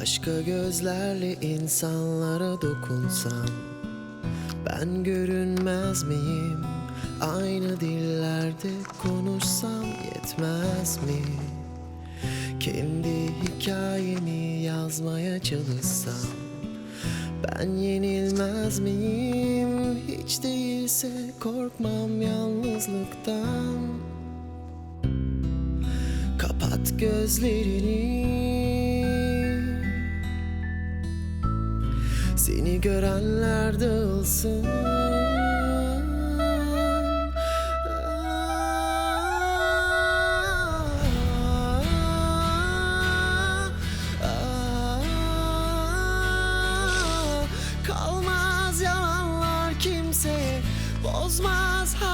Başka gözlerle insanlara dokunsam Ben görünmez miyim? Aynı dillerde konuşsam yetmez mi? Kendi hikayemi yazmaya çalışsam Ben yenilmez miyim? Hiç değilse korkmam yalnızlıktan Kapat gözlerini Seni görenler dağılsın. Kalmaz yalanlar kimseye Bozmaz hayaller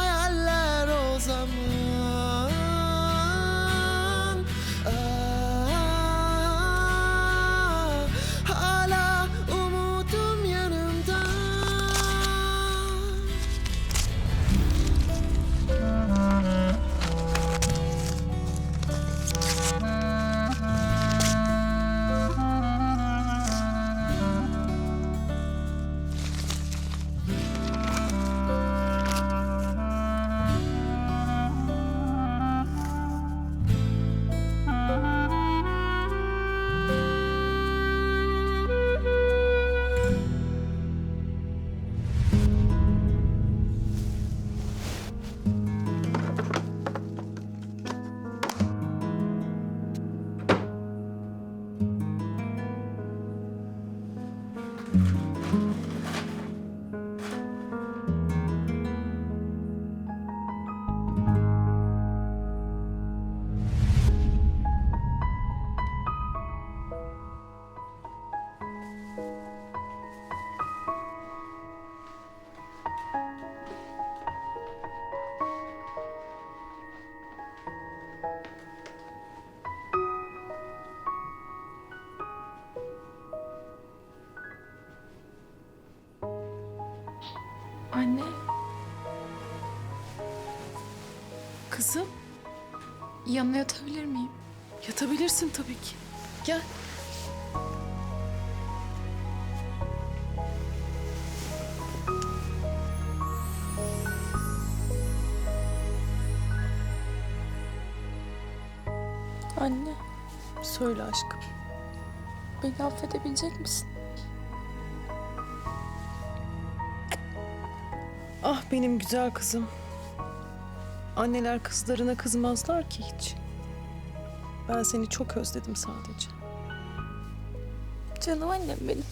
Anne. Kızım. Yanına yatabilir miyim? Yatabilirsin tabii ki. Gel. Anne. Söyle aşkım. Beni affedebilecek misin? Ah benim güzel kızım. Anneler kızlarına kızmazlar ki hiç. Ben seni çok özledim sadece. Canım annem benim.